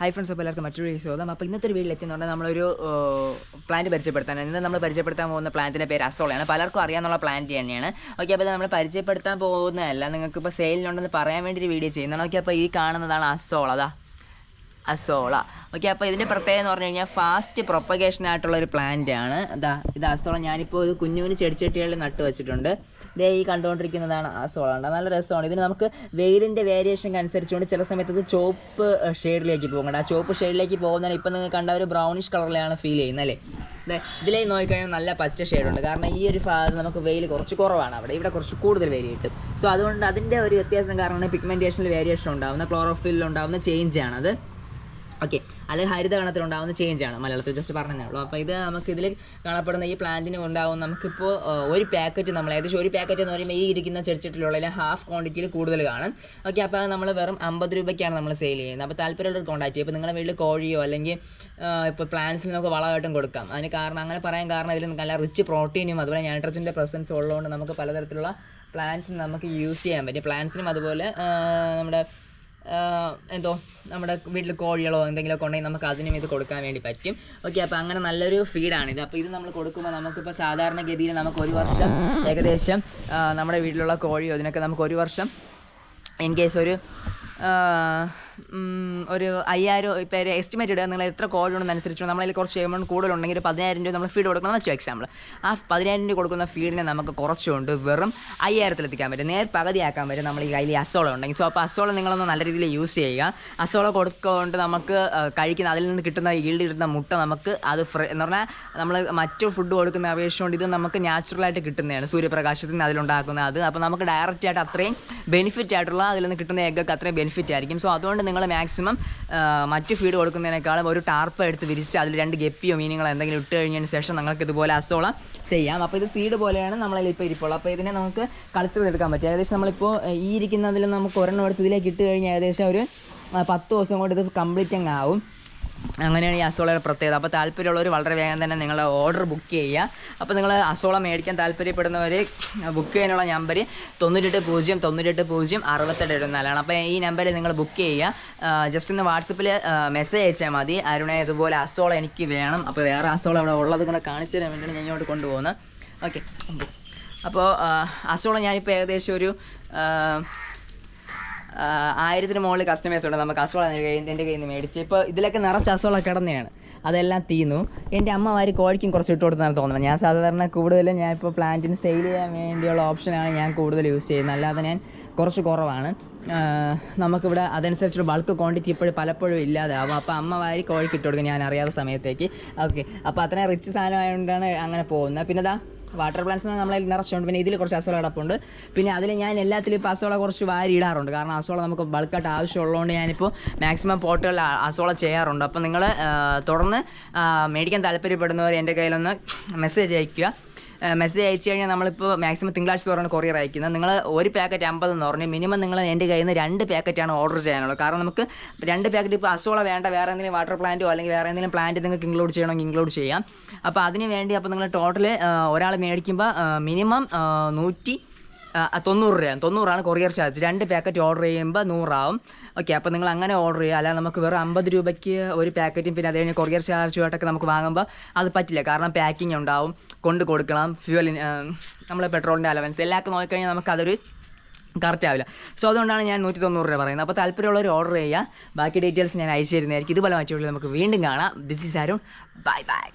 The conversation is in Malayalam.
ഹൈ ഫ്രണ്ട്സ് അപ്പോൾ എല്ലാവർക്കും മറ്റൊരു സ്വാഗതം. അപ്പോൾ ഇന്നത്തെ ഒരു വീട്ടിൽ എത്തിയെന്ന് നമ്മളൊരു പ്ലാന്റ് പരിചയപ്പെടുത്താൻ ഇന്ന് നമ്മൾ പരിചയപ്പെടുത്താൻ പോകുന്ന പ്ലാന്റിന്റെ പേര് അസോളയാണ് പലർക്കും അറിയാമെന്നുള്ള പ്ലാന്റ് തന്നെയാണ്. ഓക്കെ അപ്പോൾ നമ്മൾ പരിചയപ്പെടുത്താൻ പോകുന്നതല്ല. നിങ്ങൾക്ക് ഇപ്പോൾ സെയിലിനുണ്ടെന്ന് പറയാൻ വേണ്ടി ഒരു വീഡിയോ ചെയ്യുന്നതാണ്. ഓക്കെ അപ്പോൾ ഈ കാണുന്നതാണ് അസോള അതാ. അസോള. ഓക്കെ അപ്പോൾ ഇതിന്റെ പ്രത്യേകത എന്ന് പറഞ്ഞു കഴിഞ്ഞാൽ ഫാസ്റ്റ് പ്രൊപ്പഗേഷൻ ആയിട്ടുള്ള ഒരു പ്ലാന്റ് ആണ്. ഇതാ ഇത് അസോള. ഞാനിപ്പോൾ ഇത് കുഞ്ഞു കുഞ്ഞു ചെടിച്ചട്ടികളിൽ നട്ട് വെച്ചിട്ടുണ്ട്. ദേ ഈ കണ്ടുകൊണ്ടിരിക്കുന്നതാണ് അസോള നല്ല രസമാണ്. ഇതിന് നമുക്ക് വെയിലിന്റെ വേരിയേഷൻ അനുസരിച്ചുകൊണ്ട് ചില സമയത്ത് ഇത് ചോപ്പ് ഷെയ്ഡിലേക്ക് പോകണ്ട ആ ചോപ്പ് ഷെയ്ഡിലേക്ക് പോകുന്നതിന് ഇപ്പം നിങ്ങൾ കണ്ട ഒരു ബ്രൗണിഷ് കളറിലാണ് ഫീൽ ചെയ്യുന്നത് അല്ലേ? ഇതിലേക്ക് നോക്കിക്കഴിഞ്ഞാൽ നല്ല പച്ച ഷെയ്ഡുണ്ട് കാരണം ഈ ഒരു ഭാഗത്ത് നമുക്ക് വെയിൽ കുറച്ച് കുറവാണ്. അവിടെ ഇവിടെ കുറച്ച് കൂടുതൽ വെയിൽ കിട്ടും. സോ അതുകൊണ്ട് അതിന്റെ ഒരു വ്യത്യാസം കാരണമാണ് പിഗ്മെന്റേഷനിൽ വേരിയേഷൻ ഉണ്ടാകുന്ന ക്ലോറോഫില്ലിൽ ഉണ്ടാകുന്ന ചേഞ്ച് ആണത്. ഓക്കെ അല്ലെങ്കിൽ ഉണ്ടാകുന്ന ചേഞ്ച് ആണ്. മലയാളത്തിൽ ജസ്റ്റ് പറഞ്ഞതേ ഉള്ളൂ. അപ്പോൾ ഇത് നമുക്ക് ഇതിൽ കാണപ്പെടുന്ന ഈ പ്ലാന്റിന് ഉണ്ടാകും നമുക്കിപ്പോൾ ഒരു പാക്കറ്റ് നമ്മൾ ഏകദേശം ഒരു പാക്കറ്റ് എന്ന് പറയുമ്പോൾ ഈ ഇരിക്കുന്ന ചെടിച്ചിട്ടിലുള്ള ഹാഫ് ക്വാണ്ടിറ്റിയിൽ കൂടുതൽ കാണും. ഓക്കെ അപ്പോൾ നമ്മൾ വെറും അമ്പത് രൂപയ്ക്കാണ് നമ്മൾ സെയിൽ ചെയ്യുന്നത്. അപ്പോൾ താല്പര്യമുള്ളവർ കോൺടാക്ട് ചെയ്യും. ഇപ്പോൾ നിങ്ങളുടെ വീട്ടിൽ കോഴിയോ അല്ലെങ്കിൽ ഇപ്പോൾ പ്ലാന്റ്സിൽ നമുക്ക് വളമായിട്ടും കൊടുക്കാം. അതിന് കാരണം അങ്ങനെ പറയാൻ കാരണം ഇതിൽ നല്ല റിച്ച് പ്രോട്ടീനും അതുപോലെ നൈട്രജന്റെ പ്രസൻസ് ഉള്ളതുകൊണ്ട് നമുക്ക് പലതരത്തിലുള്ള പ്ലാന്റ്സിന് നമുക്ക് യൂസ് ചെയ്യാൻ പറ്റും. പ്ലാന്റ്സിനും അതുപോലെ നമ്മുടെ എന്തോ നമ്മുടെ വീട്ടിൽ കോഴികളോ എന്തെങ്കിലുമൊക്കെ ഉണ്ടെങ്കിൽ നമുക്ക് അതിനും ഇത് കൊടുക്കാൻ വേണ്ടി പറ്റും. ഓക്കെ അപ്പോൾ അങ്ങനെ നല്ലൊരു ഫീഡാണിത് അപ്പോൾ ഇത് നമ്മൾ കൊടുക്കുമ്പോൾ നമുക്കിപ്പോൾ സാധാരണഗതിയിൽ നമുക്ക് ഒരു വർഷം ഏകദേശം നമ്മുടെ വീട്ടിലുള്ള കോഴിയോ അതിനൊക്കെ നമുക്ക് ഒരു വർഷം ഇൻ കേസ് ഒരു ഒരു അയ്യായിരം ഇപ്പോൾ എസ്റ്റിമേറ്റ് ഇടുക നിങ്ങൾ എത്ര കോഴി ഉണ്ടെന്നനുസരിച്ച് നമ്മളതിൽ കുറച്ച് എമൗണ്ട് കൂടുതലുണ്ടെങ്കിൽ ഒരു പതിനായിരം രൂപ നമ്മൾ ഫീഡ് കൊടുക്കണം. വെച്ചോ എക്സാമ്പിൾ ആ പതിനായിരം രൂപ കൊടുക്കുന്ന ഫീഡിനെ നമുക്ക് കുറച്ചുകൊണ്ട് വെറും അയ്യായിരത്തിലെത്തിക്കാൻ പറ്റും. നേർ പകുതിയാക്കാൻ പറ്റും നമ്മൾ ഈ കയ്യിൽ അസോള ഉണ്ടെങ്കിൽ. സോ അപ്പോൾ അസോള നിങ്ങളൊന്ന് നല്ല രീതിയിൽ യൂസ് ചെയ്യുക. അസോള കൊടുക്കൊണ്ട് നമുക്ക് കഴിക്കുന്ന അതിൽ നിന്ന് കിട്ടുന്ന ഈൽഡ് കിട്ടുന്ന മുട്ട നമുക്ക് അത് എന്ന് പറഞ്ഞാൽ നമ്മൾ മറ്റു ഫുഡ് കൊടുക്കുന്ന അപേക്ഷിച്ചുകൊണ്ട് ഇത് നമുക്ക് നാച്ചുറലായിട്ട് കിട്ടുന്നതാണ്. സൂര്യപ്രകാശത്തിൽ നിന്ന് അതിലുണ്ടാക്കുന്ന അത്. അപ്പോൾ നമുക്ക് ഡയറക്റ്റ് ആയിട്ട് അത്രയും ബെനിഫിറ്റ് ആയിട്ടുള്ള അതിൽ നിന്ന് കിട്ടുന്ന എഗ്ഗൊക്കെ അത്രയും ബെനിഫിറ്റ് ആയിരിക്കും. സോ അതുകൊണ്ട് നിങ്ങൾ മാക്സിമം മറ്റ് ഫീഡ് കൊടുക്കുന്നതിനേക്കാളും ഒരു ടാർപ്പ് എടുത്ത് വിരിച്ച് അതിൽ രണ്ട് ഗപ്പിയോ മീനുകളോ എന്തെങ്കിലും ഇട്ട് കഴിഞ്ഞതിന് ശേഷം നിങ്ങൾക്ക് ഇതുപോലെ അസോളം ചെയ്യാം. അപ്പോൾ ഇത് സീഡ് പോലെയാണ് നമ്മളതിൽ ഇപ്പോൾ ഇരിപ്പുള്ളത്. അപ്പോൾ ഇതിനെ നമുക്ക് കളിച്ച് ചെയ്തെടുക്കാൻ പറ്റും. ഏകദേശം നമ്മളിപ്പോൾ ഈ ഇരിക്കുന്നതിൽ നമുക്ക് ഒരെണ്ണം എടുത്ത് ഇതിലേക്ക് ഇട്ട് കഴിഞ്ഞാൽ ഏകദേശം ഒരു പത്ത് ദിവസം കൊണ്ട് ഇത് കംപ്ലീറ്റ് അങ്ങ് ആവും. അങ്ങനെയാണ് ഈ അസോളയുടെ പ്രത്യേകത. അപ്പോൾ താല്പര്യമുള്ളവർ വളരെ വേഗം തന്നെ നിങ്ങൾ ഓർഡർ ബുക്ക് ചെയ്യുക. അപ്പോൾ നിങ്ങൾ അസോള മേടിക്കാൻ താല്പര്യപ്പെടുന്നവർ ബുക്ക് ചെയ്യാനുള്ള നമ്പർ തൊണ്ണൂറ്റെട്ട് പൂജ്യം തൊണ്ണൂറ്റെട്ട് പൂജ്യം അറുപത്തെട്ട് എഴുപത്തിനാലാണ്. അപ്പോൾ ഈ നമ്പറിൽ നിങ്ങൾ ബുക്ക് ചെയ്യുക. ജസ്റ്റ് ഒന്ന് വാട്സപ്പിൽ മെസ്സേജ് അയച്ചാൽ മതി. അരുണെ ഇതുപോലെ അസോള എനിക്ക് വേണം. അപ്പോൾ വേറെ അസോള അവിടെ ഉള്ളത് കൂടെ കാണിച്ചു തരാൻ വേണ്ടിയാണ് ഞാൻ ഇങ്ങോട്ട് കൊണ്ടുപോകുന്നത്. ഓക്കെ അപ്പോൾ അസോള ഞാനിപ്പോൾ ഏകദേശം ഒരു ആയിരത്തിന് മുകളിൽ കസ്റ്റമേഴ്സ് ഉണ്ട്. നമുക്ക് കസോള എന്റെ കയ്യിൽ നിന്ന് മേടിച്ച്. ഇപ്പോൾ ഇതിലൊക്കെ നിറച്ച് അസോള കിടന്നെയാണ്. അതെല്ലാം തീന്നു. എന്റെ അമ്മ വാരി കോഴിക്കും കുറച്ച് ഇട്ട് കൊടുത്താണ് തോന്നുന്നത്. ഞാൻ സാധാരണ കൂടുതലും ഞാൻ ഇപ്പോൾ പ്ലാന്റിന് സെയിൽ ചെയ്യാൻ വേണ്ടിയുള്ള ഓപ്ഷനാണ് ഞാൻ കൂടുതൽ യൂസ് ചെയ്യുന്നത്. അല്ലാതെ ഞാൻ കുറച്ച് കുറവാണ്. നമുക്കിവിടെ അതനുസരിച്ചുള്ള ബൾക്ക് ക്വാണ്ടിറ്റി ഇപ്പോഴും പലപ്പോഴും ഇല്ലാതാവും അപ്പോൾ അമ്മ വാരി കോഴിക്ക് ഇട്ട് കൊടുക്കും ഞാൻ അറിയാത്ത സമയത്തേക്ക്. ഓക്കെ അപ്പോൾ അത്രയും റിച്ച് സാധനമായതുകൊണ്ടാണ് അങ്ങനെ പോകുന്നത്. പിന്നെ ദാ വാട്ടർ പ്ലാന്റ്സ് നമ്മളതിൽ നിറച്ചുകൊണ്ട് പിന്നെ ഇതിൽ കുറച്ച് അസോള കിടപ്പുണ്ട്. പിന്നെ അതിൽ ഞാൻ എല്ലാത്തിലും ഇപ്പോൾ അസോള കുറച്ച് വാരി ഇടാറുണ്ട് കാരണം അസോള നമുക്ക് ബൾക്കായിട്ട് ആവശ്യമുള്ളതുകൊണ്ട് ഞാനിപ്പോൾ മാക്സിമം പോട്ടുകളിൽ അസോള ചെയ്യാറുണ്ട്. അപ്പോൾ നിങ്ങൾ തുടർന്ന് മേടിക്കാൻ താല്പര്യപ്പെടുന്നവർ എന്റെ കയ്യിലൊന്ന് മെസ്സേജ് അയയ്ക്കുക. മെസ്സേജ് അയച്ചു കഴിഞ്ഞാൽ നമ്മളിപ്പോൾ മാക്സിമം തിങ്കളാഴ്ച തോറാണ് കൊറിയർ അയക്കുന്നത് നിങ്ങൾ ഒരു പാക്കറ്റ് അമ്പത് എന്ന് പറഞ്ഞു മിനിമം നിങ്ങൾ എന്റെ കയ്യിൽ നിന്ന് രണ്ട് പാക്കറ്റാണ് ഓർഡർ ചെയ്യാനുള്ളത്. കാരണം നമുക്ക് രണ്ട് പാക്കറ്റ് ഇപ്പോൾ അസോള വേണ്ട വേറെ എന്തെങ്കിലും വാട്ടർ പ്ലാന്റോ അല്ലെങ്കിൽ വേറെ എന്തെങ്കിലും പ്ലാന്റ് നിങ്ങൾക്ക് ഇൻക്ലൂഡ് ചെയ്യണമെങ്കിൽ ഇൻക്ലൂഡ് ചെയ്യാം. അപ്പോൾ അതിന് വേണ്ടി അപ്പോൾ നിങ്ങൾ ടോട്ടൽ ഒരാൾ മേടിക്കുമ്പോൾ മിനിമം നൂറ്റി തൊണ്ണൂറ് രൂപ തൊണ്ണൂറാണ് കൊറിയർ ചാർജ്. രണ്ട് പാക്കറ്റ് ഓർഡർ ചെയ്യുമ്പോൾ നൂറാവും. ഓക്കെ അപ്പോൾ നിങ്ങൾ അങ്ങനെ ഓർഡർ ചെയ്യുക. അല്ലാതെ നമുക്ക് വെറും അമ്പത് രൂപയ്ക്ക് ഒരു പാക്കറ്റും പിന്നെ അത് കഴിഞ്ഞ് കൊറിയർ ചാർജുമായിട്ടൊക്കെ നമുക്ക് വാങ്ങുമ്പോൾ അത് പറ്റില്ല. കാരണം പാക്കിംഗ് ഉണ്ടാവും. കൊണ്ട് കൊടുക്കണം. ഫ്യൂവലിന് നമ്മളെ പെട്രോളിന്റെ അലവൻസ് എല്ലാവർക്കും നോക്കിക്കഴിഞ്ഞാൽ നമുക്ക് അതൊരു കറക്റ്റ് ആവില്ല. സോ അതുകൊണ്ടാണ് ഞാൻ നൂറ്റി തൊണ്ണൂറ് രൂപ പറയുന്നത്. അപ്പോൾ താല്പര്യമുള്ളവർ ഓർഡർ ചെയ്യുക. ബാക്കി ഡീറ്റെയിൽസ് ഞാൻ അയച്ചു തരുന്നതായിരിക്കും. ഇതുപോലെ മറ്റുള്ള നമുക്ക് വീണ്ടും കാണാം. This is Arun bye bye